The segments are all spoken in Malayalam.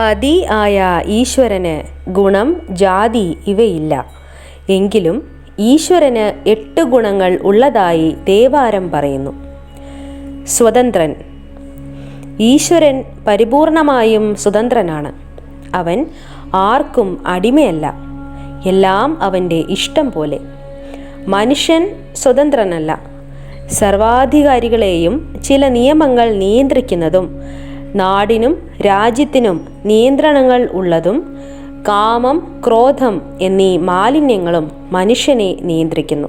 പതി ആയ ഈശ്വരന് ഗുണം ജാതി ഇവയില്ല. എങ്കിലും ഈശ്വരന് എട്ട് ഗുണങ്ങൾ ഉള്ളതായി ദേവാരം പറയുന്നു. സ്വതന്ത്രൻ. ഈശ്വരൻ പരിപൂർണമായും സ്വതന്ത്രനാണ്. അവൻ ആർക്കും അടിമയല്ല. എല്ലാം അവന്റെ ഇഷ്ടം പോലെ. മനുഷ്യൻ സ്വതന്ത്രനല്ല. സർവാധികാരികളെയും ചില നിയമങ്ങൾ നിയന്ത്രിക്കുന്നതും നാടിനും രാജ്യത്തിനും നിയന്ത്രണങ്ങൾ ഉള്ളതും കാമം ക്രോധം എന്നീ മാലിന്യങ്ങളും മനുഷ്യനെ നിയന്ത്രിക്കുന്നു.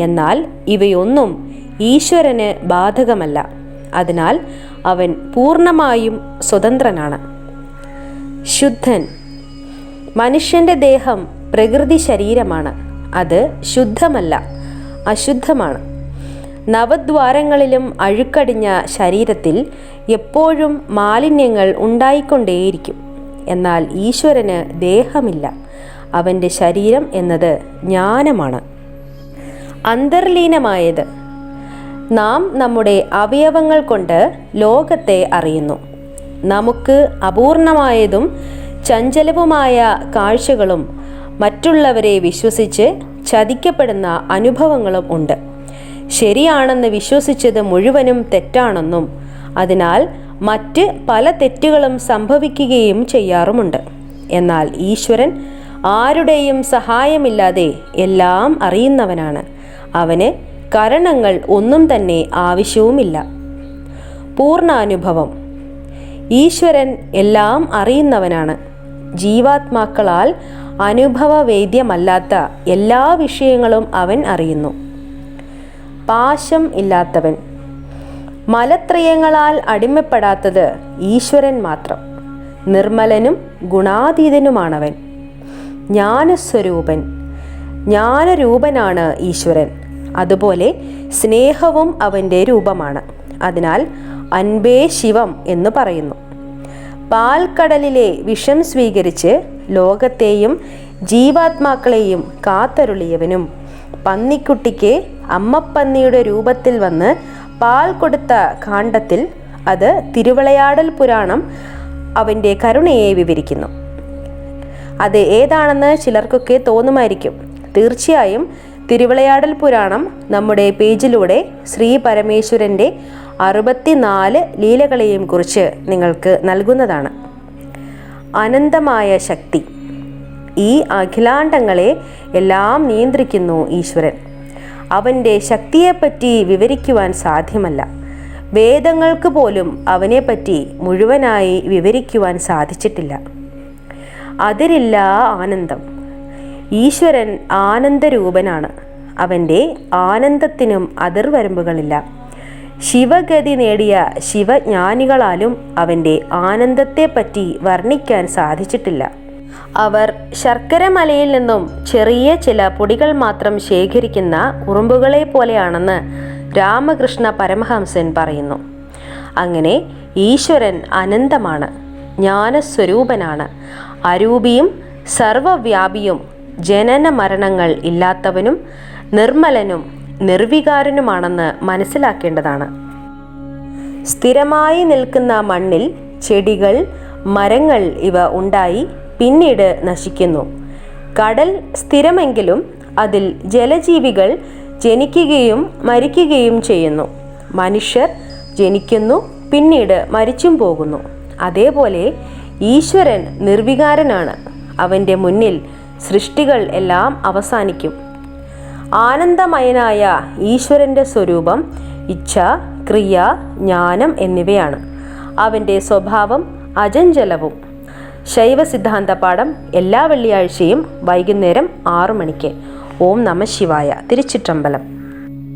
എന്നാൽ ഇവയൊന്നും ഈശ്വരന് ബാധകമല്ല. അതിനാൽ അവൻ പൂർണമായും സ്വതന്ത്രനാണ്. ശുദ്ധൻ. മനുഷ്യന്റെ ദേഹം പ്രകൃതി ശരീരമാണ്. അത് ശുദ്ധമല്ല അശുദ്ധമാണ്. നവദ്വാരങ്ങളിലും അഴുക്കടിഞ്ഞ ശരീരത്തിൽ എപ്പോഴും മാലിന്യങ്ങൾ ഉണ്ടായിക്കൊണ്ടേയിരിക്കും. എന്നാൽ ഈശ്വരന് ദേഹമില്ല. അവന്റെ ശരീരം എന്നത് ജ്ഞാനമാണ്. അന്തർലീനമായത്. നാം നമ്മുടെ അവയവങ്ങൾ കൊണ്ട് ലോകത്തെ അറിയുന്നു. നമുക്ക് അപൂർണമായതും ചഞ്ചലവുമായ കാഴ്ചകളും മറ്റുള്ളവരെ വിശ്വസിച്ച് ചതിക്കപ്പെടുന്ന അനുഭവങ്ങളും ഉണ്ട്. ശരിയാണെന്ന് വിശ്വസിച്ചത് മുഴുവനും തെറ്റാണെന്നും. അതിനാൽ മറ്റ് പല തെറ്റുകളും സംഭവിക്കുകയും ചെയ്യാറുമുണ്ട്. എന്നാൽ ഈശ്വരൻ ആരുടെയും സഹായമില്ലാതെ എല്ലാം അറിയുന്നവനാണ്. അവന് കരണങ്ങൾ ഒന്നും തന്നെ ആവശ്യവുമില്ല. പൂർണാനുഭവം. ഈശ്വരൻ എല്ലാം അറിയുന്നവനാണ്. ജീവാത്മാക്കളാൽ അനുഭവവേദ്യമല്ലാത്ത എല്ലാ വിഷയങ്ങളും അവൻ അറിയുന്നു. പാശം ഇല്ലാത്തവൻ. മലത്രയങ്ങളാൽ അടിമപ്പെടാത്തത് ഈശ്വരൻ മാത്രം. നിർമ്മലനും ഗുണാതീതനുമാണവൻ. ജ്ഞാനസ്വരൂപൻ. ജ്ഞാനരൂപനാണ് ഈശ്വരൻ. അതുപോലെ സ്നേഹവും അവന്റെ രൂപമാണ്. അതിനാൽ അൻപേ ശിവം എന്ന് പറയുന്നു. പാൽക്കടലിലെ വിഷം സ്വീകരിച്ച് ലോകത്തെയും ജീവാത്മാക്കളെയും കാത്തരുളിയവനും പന്നിക്കുട്ടിക്ക് അമ്മപ്പന്നിയുടെ രൂപത്തിൽ വന്ന് പാൽ കൊടുത്ത കാണ്ഡത്തിൽ അത് തിരുവിളയാടൽ പുരാണം അവന്റെ കരുണയെ വിവരിക്കുന്നു. അത് ഏതാണെന്ന് ചിലർക്കൊക്കെ തോന്നുമായിരിക്കും. തീർച്ചയായും തിരുവിളയാടൽ പുരാണം നമ്മുടെ പേജിലൂടെ ശ്രീ പരമേശ്വരന്റെ അറുപത്തിനാല് ലീലകളെയും കുറിച്ച് നിങ്ങൾക്ക് നൽകുന്നതാണ്. അനന്തമായ ശക്തി. ഈ അഖിലാണ്ടങ്ങളെ എല്ലാം നിയന്ത്രിക്കുന്നു ഈശ്വരൻ. അവന്റെ ശക്തിയെപ്പറ്റി വിവരിക്കുവാൻ സാധ്യമല്ല. വേദങ്ങൾക്ക് പോലും അവനെപ്പറ്റി മുഴുവനായി വിവരിക്കുവാൻ സാധിച്ചിട്ടില്ല. അതിരില്ല ആനന്ദം. ഈശ്വരൻ ആനന്ദരൂപനാണ്. അവന്റെ ആനന്ദത്തിനും അതിർവരമ്പുകളില്ല. ശിവഗതി നേടിയ ശിവജ്ഞാനികളാലും അവന്റെ ആനന്ദത്തെപ്പറ്റി വർണിക്കാൻ സാധിച്ചിട്ടില്ല. അവർ ശർക്കരമലയിൽ നിന്നും ചെറിയ ചില പൊടികൾ മാത്രം ശേഖരിക്കുന്ന ഉറുമ്പുകളെ പോലെയാണെന്ന് രാമകൃഷ്ണ പരമഹംസൻ പറയുന്നു. അങ്ങനെ ഈശ്വരൻ അനന്തമാണ് ജ്ഞാനസ്വരൂപനാണ്. അരൂപിയും സർവവ്യാപിയും ജനന മരണങ്ങൾ ഇല്ലാത്തവനും നിർമ്മലനും നിർവികാരനുമാണെന്ന് മനസ്സിലാക്കേണ്ടതാണ്. സ്ഥിരമായി നിൽക്കുന്ന മണ്ണിൽ ചെടികൾ മരങ്ങൾ ഇവ ഉണ്ടായി പിന്നീട് നശിക്കുന്നു. കടൽ സ്ഥിരമെങ്കിലും അതിൽ ജലജീവികൾ ജനിക്കുകയും മരിക്കുകയും ചെയ്യുന്നു. മനുഷ്യർ ജനിക്കുന്നു പിന്നീട് മരിച്ചും പോകുന്നു. അതേപോലെ ഈശ്വരൻ നിർവികാരനാണ്. അവന്റെ മുന്നിൽ സൃഷ്ടികൾ എല്ലാം അവസാനിക്കും. ആനന്ദമയനായ ഈശ്വരന്റെ സ്വരൂപം ഇച്ഛ ക്രിയ ജ്ഞാനം എന്നിവയാണ്. അവന്റെ സ്വഭാവം അജഞ്ചലവും ശൈവ സിദ്ധാന്ത പാഠം എല്ലാ വെള്ളിയാഴ്ചയും വൈകുന്നേരം ആറു മണിക്ക്. ഓം നമ ശിവായ. തിരുച്ചിറ്റമ്പലം.